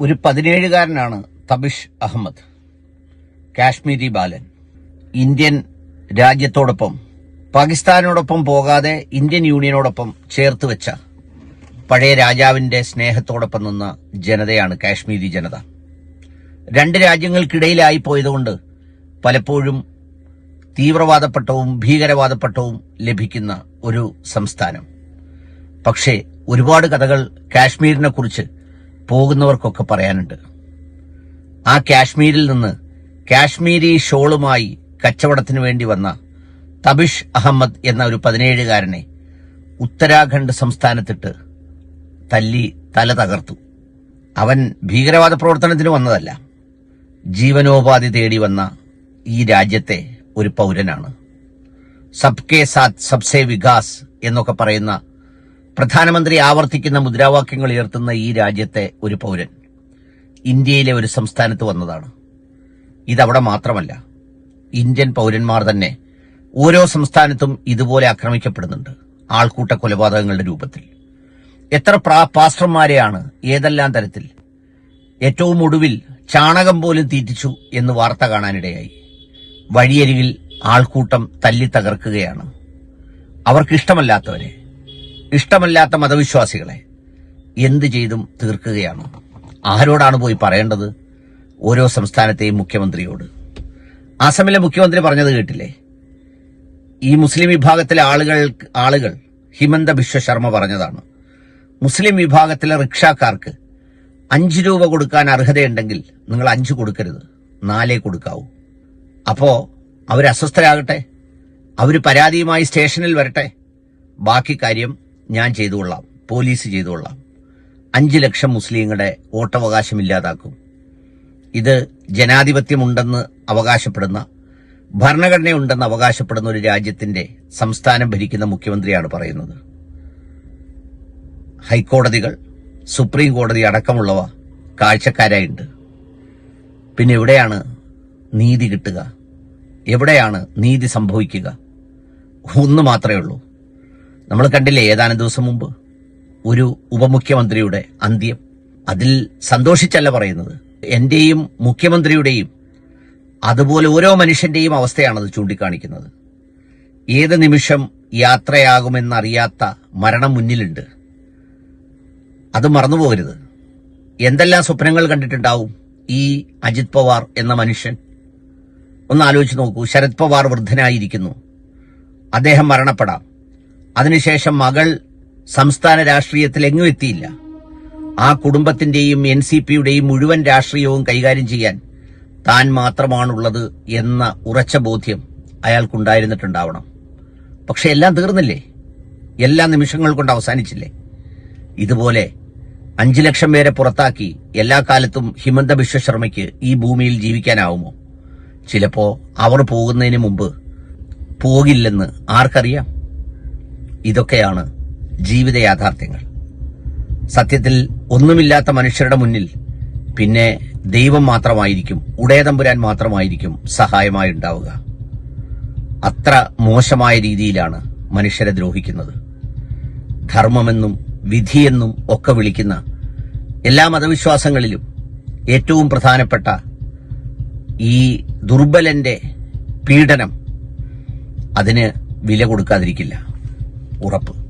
ഒരു പതിനേഴുകാരനാണ് തബിഷ് അഹമ്മദ്. കാശ്മീരി ബാലൻ. ഇന്ത്യൻ രാജ്യത്തോടൊപ്പം പാകിസ്ഥാനോടൊപ്പം പോകാതെ ഇന്ത്യൻ യൂണിയനോടൊപ്പം ചേർത്ത് വെച്ച പഴയ രാജാവിന്റെ സ്നേഹത്തോടൊപ്പം നിന്ന ജനതയാണ് കാശ്മീരി ജനത. രണ്ട് രാജ്യങ്ങൾക്കിടയിലായി പോയതുകൊണ്ട് പലപ്പോഴും തീവ്രവാദപ്പെട്ടവും ഭീകരവാദപ്പെട്ടവും ലഭിക്കുന്ന ഒരു സംസ്ഥാനം. പക്ഷേ ഒരുപാട് കഥകൾ കാശ്മീരിനെ കുറിച്ച് പോകുന്നവർക്കൊക്കെ പറയാനുണ്ട്. ആ കാശ്മീരിൽ നിന്ന് കാശ്മീരി ഷോളുമായി കച്ചവടത്തിന് വേണ്ടി വന്ന തബിഷ് അഹമ്മദ് എന്ന ഒരു പതിനേഴുകാരനെ ഉത്തരാഖണ്ഡ് സംസ്ഥാനത്തിട്ട് തല്ലി തല തകർത്തു. അവൻ ഭീകരവാദ പ്രവർത്തനത്തിന് വന്നതല്ല. ജീവനോപാധി തേടി വന്ന ഈ രാജ്യത്തെ ഒരു പൗരനാണ്. സബ്കെ സാത്ത് സബ്സെ വികാസ് എന്നൊക്കെ പറയുന്ന പ്രധാനമന്ത്രി ആവർത്തിക്കുന്ന മുദ്രാവാക്യങ്ങൾ ഉയർത്തുന്ന ഈ രാജ്യത്തെ ഒരു പൗരൻ ഇന്ത്യയിലെ ഒരു സംസ്ഥാനത്ത് വന്നതാണ്. ഇതവിടെ മാത്രമല്ല ഇന്ത്യൻ പൗരന്മാർ തന്നെ ഓരോ സംസ്ഥാനത്തും ഇതുപോലെ ആക്രമിക്കപ്പെടുന്നുണ്ട് ആൾക്കൂട്ട കൊലപാതകങ്ങളുടെ രൂപത്തിൽ. എത്ര പാസ്റ്റർമാരെയാണ് ഏതെല്ലാം തരത്തിൽ ഏറ്റവും ഒടുവിൽ ചാണകം പോലും തീറ്റിച്ചു എന്ന് വാർത്ത കാണാനിടയായി. വഴിയരികിൽ ആൾക്കൂട്ടം തല്ലി തകർക്കുകയാണ്. അവർക്കിഷ്ടമല്ലാത്തവരെ ഇഷ്ടമല്ലാത്ത മതവിശ്വാസികളെ എന്ത് ചെയ്തും തീർക്കുകയാണ്. ആരോടാണ് പോയി പറയേണ്ടത്? ഓരോ സംസ്ഥാനത്തെയും മുഖ്യമന്ത്രിയോട്. അസമിലെ മുഖ്യമന്ത്രി പറഞ്ഞത് കേട്ടില്ലേ? ഈ മുസ്ലിം വിഭാഗത്തിലെ ആളുകൾ ആളുകൾ ഹിമന്ത ബിശ്വ ശർമ്മ പറഞ്ഞതാണ്. മുസ്ലിം വിഭാഗത്തിലെ റിക്ഷാക്കാർക്ക് അഞ്ച് രൂപ കൊടുക്കാൻ അർഹതയുണ്ടെങ്കിൽ നിങ്ങൾ അഞ്ച് കൊടുക്കരുത് നാലേ കൊടുക്കാവൂ. അപ്പോ അവർ അസ്വസ്ഥരാകട്ടെ അവർ പരാതിയുമായി സ്റ്റേഷനിൽ വരട്ടെ? ബാക്കി കാര്യം ഞാൻ ചെയ്തുകൊള്ളാം പോലീസ് ചെയ്തുകൊള്ളാം അഞ്ച് ലക്ഷം മുസ്ലിങ്ങളുടെ വോട്ടവകാശം ഇല്ലാതാക്കും. ഇത് ജനാധിപത്യമുണ്ടെന്ന് അവകാശപ്പെടുന്ന ഭരണഘടനയുണ്ടെന്ന് അവകാശപ്പെടുന്ന ഒരു രാജ്യത്തിന്റെ സംസ്ഥാനം ഭരിക്കുന്ന മുഖ്യമന്ത്രിയാണ് പറയുന്നത്. ഹൈക്കോടതികൾ സുപ്രീം കോടതി അടക്കമുള്ളവ കാഴ്ചക്കാരായിട്ടുണ്ട് പിന്നെ എവിടെയാണ് നീതി കിട്ടുക? എവിടെയാണ് നീതി സംഭവിക്കുക? ഒന്ന് മാത്രമേ ഉള്ളൂ. നമ്മൾ കണ്ടില്ലേ ഏതാനും ദിവസം മുമ്പ്? ഒരു ഉപമുഖ്യമന്ത്രിയുടെ അന്ത്യം. അതിൽ സന്തോഷിച്ചല്ല പറയുന്നത്. എന്റെയും മുഖ്യമന്ത്രിയുടെയും അതുപോലെ ഓരോ മനുഷ്യന്റെയും അവസ്ഥയാണത് ചൂണ്ടിക്കാണിക്കുന്നത്. ഏത് നിമിഷം യാത്രയാകുമെന്നറിയാത്ത മരണം മുന്നിലുണ്ട്. അത് മറന്നുപോകരുത്. എന്തെല്ലാം സ്വപ്നങ്ങൾ കണ്ടിട്ടുണ്ടാവും ഈ അജിത് പവാർ എന്ന മനുഷ്യൻ? ഒന്ന് ആലോചിച്ച് നോക്കൂ. ശരത് പവാർ വൃദ്ധനായിരിക്കുന്നു. അദ്ദേഹം മരണപ്പെടാം. അതിനുശേഷം മകൾ സംസ്ഥാന രാഷ്ട്രീയത്തിൽ എങ്ങും എത്തിയില്ല. ആ കുടുംബത്തിന്റെയും എൻ സി പിയുടെയും മുഴുവൻ രാഷ്ട്രീയവും കൈകാര്യം ചെയ്യാൻ താൻ മാത്രമാണുള്ളത് എന്ന ഉറച്ച ബോധ്യം അയാൾക്കുണ്ടായിരുന്നിട്ടുണ്ടാവണം. പക്ഷെ എല്ലാം തീർന്നില്ലേ? എല്ലാ നിമിഷങ്ങൾ കൊണ്ട് അവസാനിച്ചില്ലേ? ഇതുപോലെ അഞ്ചു ലക്ഷം പേരെ പുറത്താക്കി എല്ലാ കാലത്തും ഹിമന്ത ബിശ്വശർമ്മയ്ക്ക് ഈ ഭൂമിയിൽ ജീവിക്കാനാവുമോ? ചിലപ്പോ അവർ പോകുന്നതിന് മുമ്പ് പോകില്ലെന്ന് ആർക്കറിയാം? ഇതൊക്കെയാണ് ജീവിത യാഥാർത്ഥ്യങ്ങൾ. സത്യത്തിൽ ഒന്നുമില്ലാത്ത മനുഷ്യരുടെ മുന്നിൽ പിന്നെ ദൈവം മാത്രമായിരിക്കും ഉടയതമ്പുരാൻ മാത്രമായിരിക്കും സഹായമായി ഉണ്ടാവുക. അത്ര മോശമായ രീതിയിലാണ് മനുഷ്യരെ ദ്രോഹിക്കുന്നത്. ധർമ്മമെന്നും വിധിയെന്നും ഒക്കെ വിളിക്കുന്ന എല്ലാ മതവിശ്വാസങ്ങളിലും ഏറ്റവും പ്രധാനപ്പെട്ട ഈ ദുർബലന്റെ പീഡനം അതിന് വില കൊടുക്കാതിരിക്കില്ല. ഉറപ്പ്